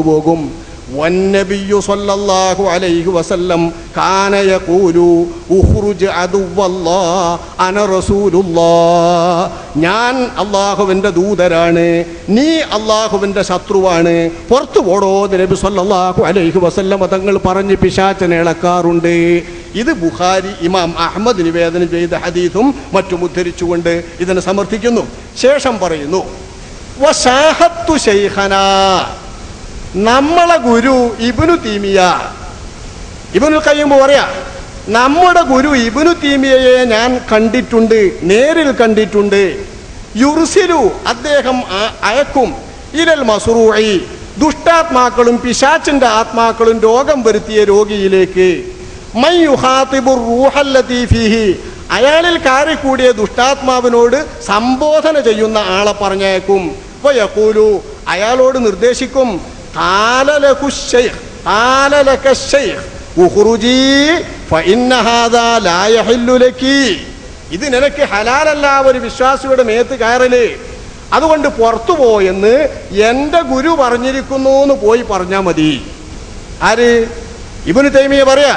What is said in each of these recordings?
പോകും والنبي صلى الله عليه وسلم كان يقول اخرج عدو الله انا رسول الله ഞാൻ അള്ളാഹുവിൻ്റെ ദൂതരാണ് നീ അള്ളാഹുവിൻ്റെ ശത്രുവാണ് പുറത്തു പോടോ എന്ന് നബി സല്ലല്ലാഹു അലൈഹി വസല്ലം തങ്ങൾ പറഞ്ഞ് പിശാചനെ ഇളക്കാറുണ്ട് ഇത് ബുഖാരി ഇമാം അഹമ്മദ് നിവേദനം ചെയ്ത ഹദീസും മറ്റും ഉദ്ധരിച്ചുകൊണ്ട് ഇതിനെ സമർത്ഥിക്കുന്നു ശേഷം പറയുന്നു വശാഹത്തു ശൈഖനാ നമ്മളെ ഗുരു ഇബിനു തീമിയ. ഇബിനു കഴിയുമ്പോൾ പറയാ നമ്മുടെ ഗുരു ഇബിനു തീമിയയെ ഞാൻ കണ്ടിട്ടുണ്ട് നേരിൽ കണ്ടിട്ടുണ്ട്. യുർസിലു അദ്ദേഹം അയക്കും. ഇരൽ മസുറൂയി ദുഷ്ടാത്മാക്കളും പിശാച്ചിന്റെ ആത്മാക്കളും രോഗം വരുത്തിയ രോഗിയിലേക്ക്. അയാളിൽ കയറിക്കൂടിയ ദുഷ്ടാത്മാവിനോട് സംബോധന ചെയ്യുന്ന ആളെ പറഞ്ഞേക്കും അയാളോട് നിർദ്ദേശിക്കും "ഖാലലഹു ശൈഖ്, ഖാലലക ശൈഖ്, ഉഖ്റുജീ ഫഇന്ന ഹാദാ ലാ യഹില്ലു ലക്കി." ഇത് നിനക്ക് ഹലാലല്ല ഒരു വിശ്വാസിയുടെ മേത്ത് കയറൽ. അതുകൊണ്ട് പുറത്തു പോയെന്ന് എന്റെ ഗുരു പറഞ്ഞിരിക്കുന്നു എന്ന് പോയി പറഞ്ഞാൽ മതി. ആര്? ഇവന് തൈമിയ പറയാ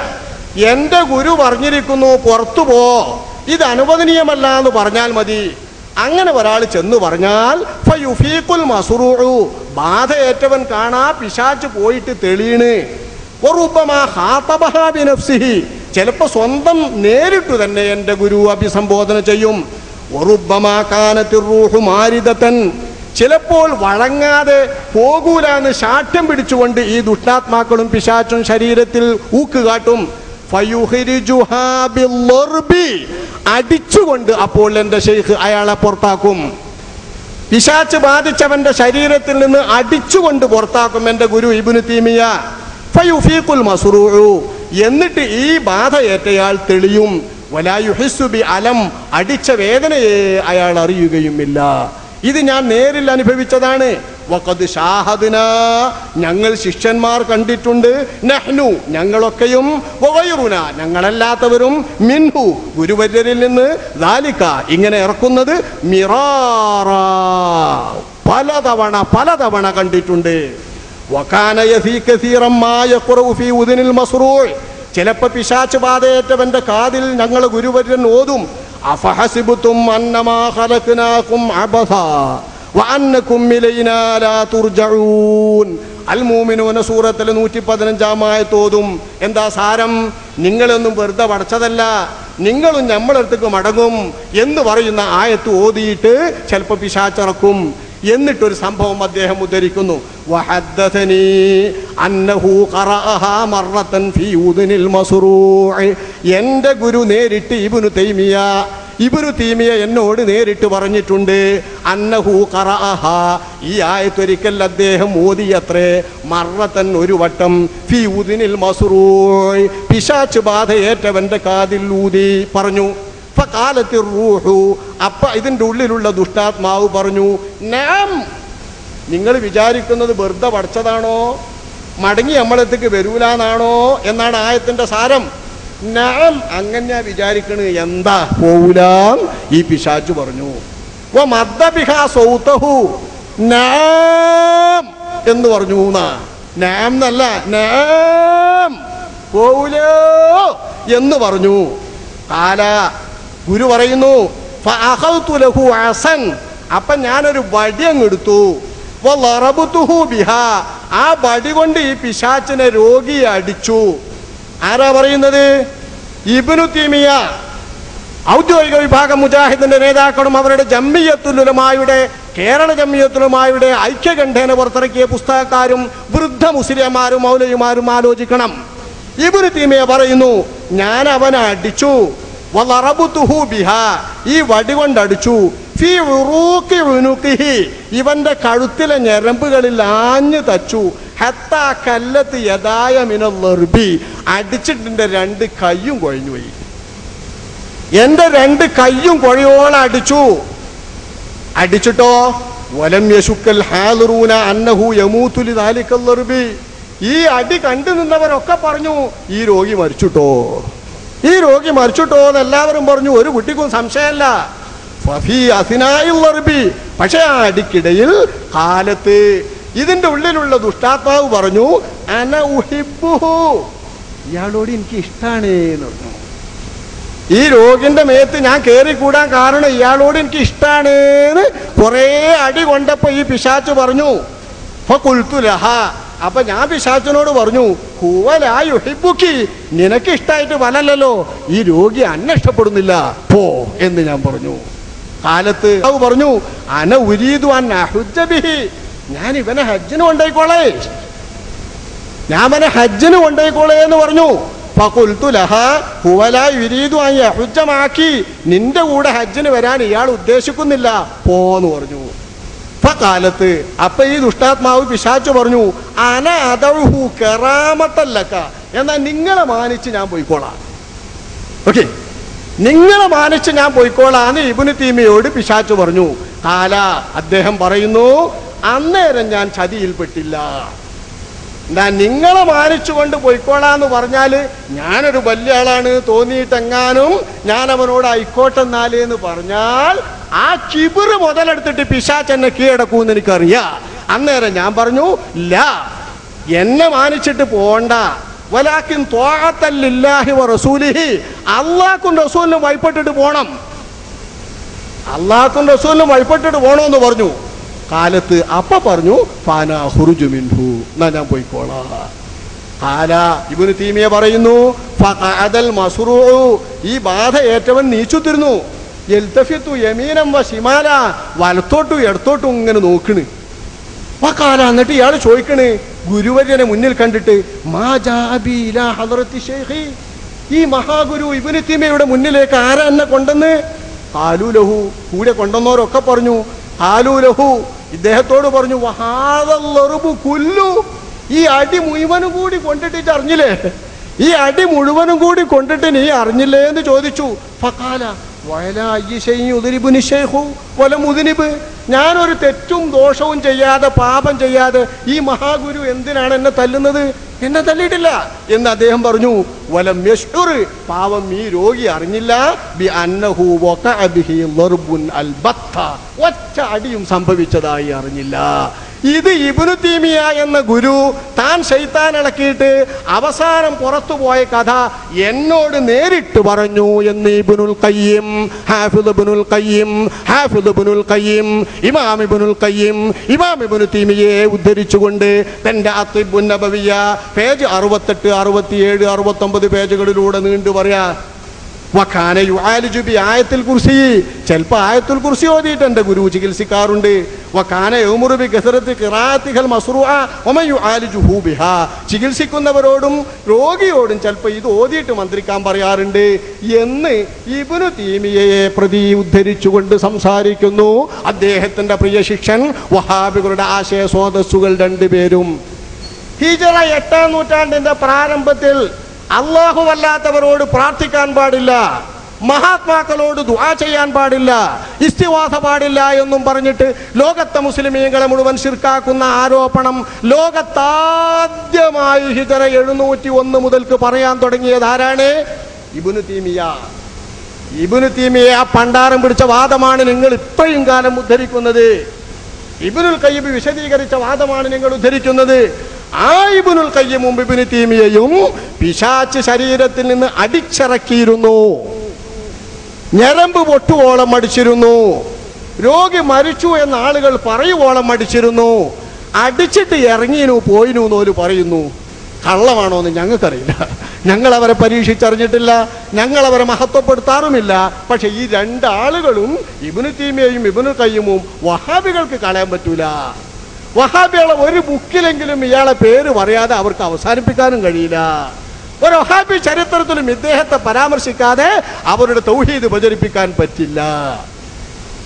എന്റെ ഗുരു പറഞ്ഞിരിക്കുന്നു പുറത്തു പോ. ഇത് അനുവദനീയമല്ല എന്ന് പറഞ്ഞാൽ മതി. അങ്ങനെ ഒരാൾ ചെന്നു പറഞ്ഞാൽ ഫയുഫീഖുൽ മസ്റൂഉ. ബാധയേറ്റവൻ കാണാ പിശാച്ച് പോയിട്ട് തെളിയണ്. ചിലപ്പോ സ്വന്തം നേരിട്ടു തന്നെ എന്റെ ഗുരു അഭിസംബോധന ചെയ്യും. മാരിദത്തൻ. ചിലപ്പോൾ വഴങ്ങാതെ പോകൂലാന്ന് ശാഠ്യം പിടിച്ചുകൊണ്ട് ഈ ദുഷ്ടാത്മാക്കളും പിശാച്ചും ശരീരത്തിൽ ഊക്കുകാട്ടും ഫയുഹിരിജുഹാ ബില്ലർബി. അടിച്ചുകൊണ്ട് അപ്പോൾ എന്റെ ഷെയ്ഖ് അയാളെ പുറത്താക്കും. പിശാച്ച് ബാധിച്ചവന്റെ ശരീരത്തിൽ നിന്ന് അടിച്ചുകൊണ്ട് പുറത്താക്കും എന്റെ ഗുരു ഇബിനു തീമിയ ഫയുഫീഖുൽ മസ്റൂഉ. എന്നിട്ട് ഈ ബാധ ഏറ്റയാൾ തെളിയും. വലായുഹിസുബി അലം. അടിച്ച വേദനയെ അയാൾ അറിയുകയുമില്ല. ഇത് ഞാൻ നേരിൽ അനുഭവിച്ചതാണ്. വഖദ് ഷാഹദിന ഞങ്ങൾ ശിഷ്യന്മാർ കണ്ടിട്ടുണ്ട്. നഹ്നു ഞങ്ങളൊക്കെയും വകയുറുന ഞങ്ങളല്ലാത്തവരും മിൻഹു ഗുരുവര്യരിൽ നിന്ന് ദാലിക്ക ഇങ്ങനെ ഇറക്കുന്നത് മിറാറ. പലതവണ പലതവണ കണ്ടിട്ടുണ്ട്. ചിലപ്പോൾ പിശാച്ച് ബാധയേറ്റവന്റെ കാതിൽ ഞങ്ങൾ ഗുരുവര്യൻ ഓതും. അഫഹസിബുത്തും അന്നമാ ഖലഖ്നാകും അബസ വഅന്നകും ഇലൈനാ ലാ തുർജഊൻ. അൽ മൂമിനൂന സൂറത്തിൽ നൂറ്റി പതിനഞ്ചാമായ തോതും എന്താ സാരം? നിങ്ങളൊന്നും വെറുതെ പടച്ചതല്ല. നിങ്ങളും നമ്മളടുത്തേക്ക് മടങ്ങും എന്ന് പറയുന്ന ആയത്ത് ഓതിയിട്ട് ചിലപ്പോൾ പിശാച്ചിറക്കും എന്നിട്ടൊരു സംഭവം അദ്ദേഹം ഉദ്ധരിക്കുന്നു. എന്റെ ഗുരു നേരിട്ട് ഇബുനു തൈമിയ ഇബ്നു തീമിയ എന്നോട് നേരിട്ട് പറഞ്ഞിട്ടുണ്ട്. അന്നഹു ഖറഅഹ. ഈ ആയത്തൊരിക്കൽ അദ്ദേഹം ഓതിയത്രേ മറത്തൻ ഒരു വട്ടം ഫി ഉദിനിൽ മസുറൂയ്. പിശാച്ച് ബാധയേറ്റവന്റെ കാതിൽ ഊതി പറഞ്ഞു. കാലത്തിൽ റൂഹു. അപ്പ ഇതിന്റെ ഉള്ളിലുള്ള ദുഷ്ടാത്മാവ് പറഞ്ഞു നാം നിങ്ങൾ വിചാരിക്കുന്നത് വെറുതെ പഠിച്ചതാണോ? മടങ്ങി നമ്മളെത്തേക്ക് വരൂലാന്നാണോ? എന്നാണ് ആയത്തിന്റെ സാരം. നാം അങ്ങനെ വിചാരിക്കണ്. എന്താ? പോവൂലാം. ഈ പിശാച്ചു പറഞ്ഞു. സൗതഹു. നാം എന്ന് പറഞ്ഞു നാം എന്നല്ല നാം. പോവൂലോ എന്ന് പറഞ്ഞു. കാല ഗുരു പറയുന്നു അസൻ ഞാനൊരു വടി അങ്ങ് എടുത്തു. വലറബുതുഹു ബിഹാ. ആ വടി കൊണ്ട് ഈ പിശാച്ചിനെ രോഗിയെ അടിച്ചു. ആരാ പറയുന്നത്? ഇബ്നു തീമിയ ഔദ്യോഗിക വിഭാഗം മുജാഹിദിന്റെ നേതാക്കളും അവരുടെ ജമ്മിയത്തുലുമായുടെ കേരള ജമ്മിയത്തുലുമായുടെ ഐക്യകണ്ഠേന പുറത്തിറക്കിയ പുസ്തകക്കാരും വൃദ്ധ മുസ്ലിംമാരും മൗലയുമാരും ആലോചിക്കണം. ഇബ്നു തീമിയ പറയുന്നു ഞാൻ അവനെ അടിച്ചു. ഈ വടി കൊണ്ടടിച്ചു ഇവന്റെ കഴുത്തിലെ ഞരമ്പുകളിൽ ആഞ്ഞു തച്ചു. ഹത്താ കല്ലത്ത് യദായ മിനല്ലർബി. അടിച്ചിട്ടിന്റെ രണ്ട് കയ്യും കൊഴിഞ്ഞു പോയി. എന്റെ രണ്ട് കയ്യും കൊഴയോളം അടിച്ചു. അടിച്ചിട്ടോ? വലം യശുക്കൽ ഹാലുറൂന അന്നഹു യമൂത്തുലി ദാലിക്കല്ലർബി ഈ അടി കണ്ടു നിന്നവരൊക്കെ പറഞ്ഞു ഈ രോഗി മരിച്ചുട്ടോ? ഈ രോഗി മരിച്ചുട്ടോ എന്ന് എല്ലാവരും പറഞ്ഞു ഒരു കുട്ടിക്കും സംശയമല്ല. പക്ഷെ ആ അടിക്കിടയിൽ കാലത്ത് ഇതിന്റെ ഉള്ളിലുള്ള ദുഷ്ടാത്മാവ് പറഞ്ഞു അന ഇയാളോട് എനിക്ക് ഇഷ്ടാണ് എന്ന് പറഞ്ഞു. ഈ രോഗിന്റെ മേത്ത് ഞാൻ കയറിക്കൂടാൻ കാരണം ഇയാളോട് എനിക്ക് ഇഷ്ടാണ് എന്ന് കുറേ അടി കൊണ്ടപ്പോ ഈ പിശാച്ച് പറഞ്ഞു. അപ്പൊ കുൽത്തുലഹ അപ്പൊ ഞാൻ പിശാച്ചിനോട് പറഞ്ഞു ഹൂവലായുഹിബുക്കി നിനക്ക് ഇഷ്ടമായിട്ട് വലല്ലോ ഈ രോഗി അന്നെ ഇഷ്ടപ്പെടുന്നില്ല. പോ എന്ന് ഞാൻ പറഞ്ഞു. കാലത്ത് പറഞ്ഞു അന ഉരീതു അൻ അഹുജ്ജബിഹി ഞാൻ ഇവനെ ഹജ്ജിന് കൊണ്ടേക്കോളേ ഞാൻ അവനെ ഹജ്ജിന് കൊണ്ടേക്കോളേ എന്ന് പറഞ്ഞു. യഹുജ്ജമാക്കി. നിന്റെ കൂടെ ഹജ്ജിന് വരാൻ ഇയാൾ ഉദ്ദേശിക്കുന്നില്ല. പോന്ന് പറഞ്ഞു. കാലത്ത് അപ്പൊ ഈ ദുഷ്ടാത്മാവ് പിശാച്ചു പറഞ്ഞു അന അതഹു കെറാമത്തല്ലക്ക. എന്നാൽ നിങ്ങളെ മാനിച്ച് ഞാൻ പോയിക്കോളാം. ഓക്കെ? നിങ്ങളെ മാനിച്ച് ഞാൻ പോയിക്കോളാന്ന് ഇബുന് തീമയോട് പിശാച്ചു പറഞ്ഞു. കാല അദ്ദേഹം പറയുന്നു അന്നേരം ഞാൻ ചതിയിൽപ്പെട്ടില്ല എന്താ നിങ്ങളെ മാനിച്ചുകൊണ്ട് പോയിക്കോളാന്ന് പറഞ്ഞാൽ ഞാനൊരു വലിയ ആളാണ് തോന്നിയിട്ടെങ്ങാനും ഞാൻ അവനോട് ആയിക്കോട്ടെന്നാൽ എന്ന് പറഞ്ഞാൽ ആ ചിബിറ് മുതലെടുത്തിട്ട് പിശാച്ച് എന്നെ കീഴടക്കൂന്ന് എനിക്കറിയാം. അന്നേരം ഞാൻ പറഞ്ഞു ഇല്ല എന്നെ മാനിച്ചിട്ട് പോണ്ട. വലാക്കിൻ തോഴത്തല്ലില്ലാഹി വ റസൂലിഹി. അള്ളാഹ്ക്കും റസൂലിനും വഴിപ്പെട്ടിട്ട് പോണം. അള്ളാഹ്ക്കും റസൂലിനും വഴിപ്പെട്ടിട്ട് പോണമെന്ന് പറഞ്ഞു. കാലത്ത് അപ്പ പറഞ്ഞു ഫാന മിൻഹു. എന്നാ ഞാൻ പോയിക്കോളാം. കാല ഇവന് തീമിയെ പറയുന്നു ഫഅദൽ ഈ ബാധ ഏറ്റവൻ നീച്ചുത്തിരുന്നു. എൽത്തഫിത്തു യമീനം വ വലത്തോട്ടും ഇടത്തോട്ടും ഇങ്ങനെ നോക്കണ്. വക്കാല എന്നിട്ട് ഇയാൾ ചോദിക്കണ് ഗുരുവര്യനെ മുന്നിൽ കണ്ടിട്ട് ഈ മഹാഗുരു ഇബുന് തീമയുടെ മുന്നിലേക്ക് ആരാ എന്നെ കൊണ്ടെന്ന്? ആലു ലഹു. കൂടെ കൊണ്ടുവന്നവരൊക്കെ പറഞ്ഞു ആലു ലഹു. ഇദ്ദേഹത്തോട് പറഞ്ഞു വഹാദല്ലറുബു കുല്ലു. ഈ അടി മുഴുവനും കൂടി കൊണ്ടിട്ട് അറിഞ്ഞില്ലേ? ഈ അടി മുഴുവനും കൂടി കൊണ്ടിട്ട് നീ അറിഞ്ഞില്ലേ എന്ന് ചോദിച്ചു. ഫക്കാല വയല ഉദരിബുനി നിഷേഹു വല മുതിനിബ് ഞാനൊരു തെറ്റും ദോഷവും ചെയ്യാതെ പാപം ചെയ്യാതെ ഈ മഹാഗുരു എന്തിനാണ് എന്നെ തല്ലുന്നത്? എന്നെ തല്ലിയിട്ടില്ല എന്ന് അദ്ദേഹം പറഞ്ഞു വലം യഷ്ഉർ പാവം ഈ രോഗി അറിഞ്ഞില്ല. ബി അന്നഹു വഖഅ ബിഹി ളർബുൻ അൽബത്ത. ഒറ്റ അടിയും സംഭവിച്ചതായി അറിഞ്ഞില്ല. ഇത് ഇബ്നു തീമിയ എന്ന ഗുരു താൻ ശൈത്താൻ ഇളക്കിയിട്ട് അവസാനം പുറത്തു പോയ കഥ എന്നോട് നേരിട്ട് പറഞ്ഞു എന്ന് ഇബുനുൽ ഖയ്യിം ഹാഫിദ് ഇബ്നുൽ ഖയ്യിം കയ്യം ഇബ്നുൽ ഖയ്യിം ഇമാം ഇബ്നുൽ ഖയ്യിം ഇമാം തീമിയെ ഉദ്ധരിച്ചുകൊണ്ട് തന്റെ അത്തിബുന്നബവിയ പേജ് അറുപത്തെട്ട് അറുപത്തിയേഴ് അറുപത്തൊമ്പത് പേജുകളിലൂടെ നീണ്ടു പറയാ വഖാന യുആലിജു ബി ആയത്തിൽ കുർസി. ചിലപ്പോൾ ആയത്തുൽ കുർസി ഓതിയിട്ട് എന്റെ ഗുരു ചികിത്സിക്കാറുണ്ട്. വഖാന യൗമുറു ബി കസറത്ത് ഖിറാഅത്തിഹൽ മസ്റൂഅ വമൻ യുആലിജുഹു ബിഹാ. ചികിത്സിക്കുന്നവരോടും രോഗിയോടും ചിലപ്പോൾ ഇത് ഓതിയിട്ട് മന്ത്രിക്കാൻ പറയാറുണ്ട്. എന്ന് ഇബ്നു തീമിയയെ പ്രതി ഉദ്ധരിച്ചുകൊണ്ട് സംസാരിക്കുന്നു അദ്ദേഹത്തിന്റെ പ്രിയ ശിക്ഷൻ വഹാബികളുടെ ആശയ സ്രോതസ്സുകൾ രണ്ടുപേരും. ഹിജറ എട്ടാം നൂറ്റാണ്ടിന്റെ പ്രാരംഭത്തിൽ അല്ലാഹുവല്ലാത്തവരോട് പ്രാർത്ഥിക്കാൻ പാടില്ല. മഹാത്മാക്കളോട് ദുആ ചെയ്യാൻ പാടില്ല. ഇസ്തിവാസ പാടില്ല എന്നും പറഞ്ഞിട്ട് ലോകത്തെ മുസ്ലിമീങ്ങളെ മുഴുവൻ ശിർക്കാക്കുന്ന ആരോപണം ലോകത്താദ്യമായി ഹിജറ എഴുന്നൂറ്റി ഒന്ന് മുതൽക്ക് പറയാൻ തുടങ്ങിയത് ആരാണ്? ഇബുനു തീമിയ. ഇബുനു തീമിയ പണ്ടാരം പിടിച്ച വാദമാണ് നിങ്ങൾ ഇപ്പോഴും കാലം ഉദ്ധരിക്കുന്നത്. ഇബുനുൽ കയ്യബ് വിശദീകരിച്ച വാദമാണ് നിങ്ങൾ ഉദ്ധരിക്കുന്നത്. ആ ഇബുനുൽ കയ്യമും ഇബിന് തീമിയയും പിശാച്ച് ശരീരത്തിൽ നിന്ന് അടിച്ചിറക്കിയിരുന്നു. ഞരമ്പ് പൊട്ടുവോളം അടിച്ചിരുന്നു. രോഗി മരിച്ചു എന്ന ആളുകൾ പറയുവോളം അടിച്ചിരുന്നു. അടിച്ചിട്ട് ഇറങ്ങിനു പോയിനു എന്നോര് പറയുന്നു. കള്ളമാണോ എന്ന് ഞങ്ങൾക്കറിയില്ല. ഞങ്ങൾ അവരെ പരീക്ഷിച്ചറിഞ്ഞിട്ടില്ല. ഞങ്ങൾ അവരെ മഹത്വപ്പെടുത്താറുമില്ല. പക്ഷെ ഈ രണ്ടാളുകളും ഇബിനു തീമയും ഇബിനു കയ്യുമും വഹാബികൾക്ക് കളയാൻ പറ്റൂല. വഹാബികളെ ഒരു ബുക്കിലെങ്കിലും ഇയാളെ പേര് പറയാതെ അവർക്ക് അവസാനിപ്പിക്കാനും കഴിയില്ല. ഒരു വഹാബി ചരിത്രത്തിലും ഇദ്ദേഹത്തെ പരാമർശിക്കാതെ അവരുടെ തൗഹീദ് പ്രചരിപ്പിക്കാൻ പറ്റില്ല.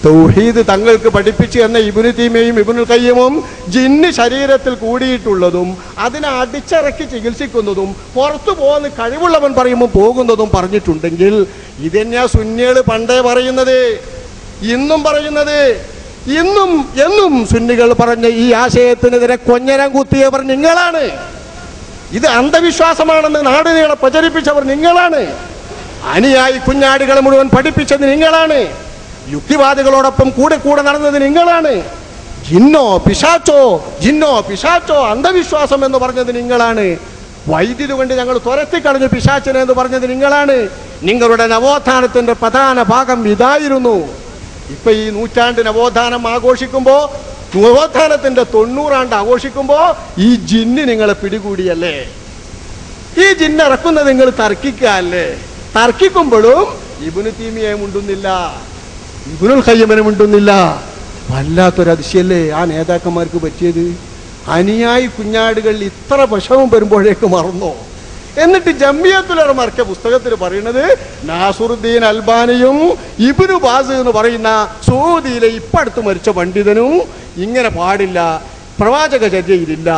തൗഹീദ് തങ്ങൾക്ക് പഠിപ്പിച്ചു എന്ന ഇബുനു തീമയും ഇബുനുൽ കയ്യമും ജിന്ന് ശരീരത്തിൽ കൂടിയിട്ടുള്ളതും അതിനെ അടിച്ചിറക്കി ചികിത്സിക്കുന്നതും പുറത്തു പോകുന്ന കഴിവുള്ളവൻ പറയുമ്പോൾ പോകുന്നതും പറഞ്ഞിട്ടുണ്ടെങ്കിൽ ഇതന്നെയാ സുന്നികൾ പണ്ടേ പറയുന്നത്? ഇന്നും പറയുന്നത്? ഇന്നും എന്നും സുന്നികൾ പറഞ്ഞ ഈ ആശയത്തിനെതിരെ കൊഞ്ഞരം കുത്തിയവർ നിങ്ങളാണ്. ഇത് അന്ധവിശ്വാസമാണെന്ന് നാടിനീളെ പ്രചരിപ്പിച്ചവർ നിങ്ങളാണ്. അനിയായി കുഞ്ഞാടുകളെ മുഴുവൻ പഠിപ്പിച്ചത് നിങ്ങളാണ്. യുക്തിവാദികളോടൊപ്പം കൂടെ കൂടെ നടന്നത് നിങ്ങളാണ്. ജിന്നോ പിശാച്ചോ ജിന്നോ പിശാച്ചോ അന്ധവിശ്വാസം എന്ന് പറഞ്ഞത് നിങ്ങളാണ്. വൈദ്യുതി കൊണ്ട് ഞങ്ങൾ തുരത്തി കളഞ്ഞു എന്ന് പറഞ്ഞത് നിങ്ങളാണ്. നിങ്ങളുടെ നവോത്ഥാനത്തിന്റെ പ്രധാന ഭാഗം ഇതായിരുന്നു. ഇപ്പൊ ഈ നൂറ്റാണ്ട് നവോത്ഥാനം ആഘോഷിക്കുമ്പോ നവോത്ഥാനത്തിന്റെ തൊണ്ണൂറാണ്ട് ആഘോഷിക്കുമ്പോ ഈ ജിന്ന് നിങ്ങളെ പിടികൂടിയല്ലേ? ഈ ജിന്ന് ഇറക്കുന്നത് നിങ്ങൾ തർക്കിക്കല്ലേ തർക്കിക്കുമ്പോഴും ഇബുന് തീമിയെ മുണ്ടുന്നില്ല. ഇബുനുൽ ഖയ്യമനെ മുണ്ടുന്നില്ല. വല്ലാത്തൊരു അതിശയല്ലേ ആ നേതാക്കന്മാർക്ക് പറ്റിയത്? അനുയായി കുഞ്ഞാടുകൾ ഇത്ര വിഷമം വരുമ്പോഴേക്ക് മറന്നോ? എന്നിട്ട് ജമ്മിയത്തുലർമാർക്ക് പുസ്തകത്തിൽ പറയുന്നത് നാസുറുദ്ദീൻ അൽബാനിയും ഇബിനു ബാസ് എന്ന് പറയുന്ന സൗദിയിലെ ഇപ്പടുത്ത് മരിച്ച പണ്ഡിതനും ഇങ്ങനെ പാടില്ല പ്രവാചക ചര്യയിലില്ല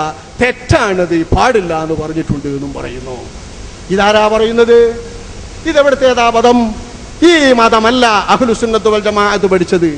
തെറ്റാണത് പാടില്ല എന്ന് പറഞ്ഞിട്ടുണ്ട് എന്നും പറയുന്നു. ഇതാരാ പറയുന്നത്? ഇതെവിടുത്തേതാ മതം? ഈ മതമല്ല അഹ്ലുസുന്നത്ത് വൽ ജമാഅത്ത് പഠിച്ചത്.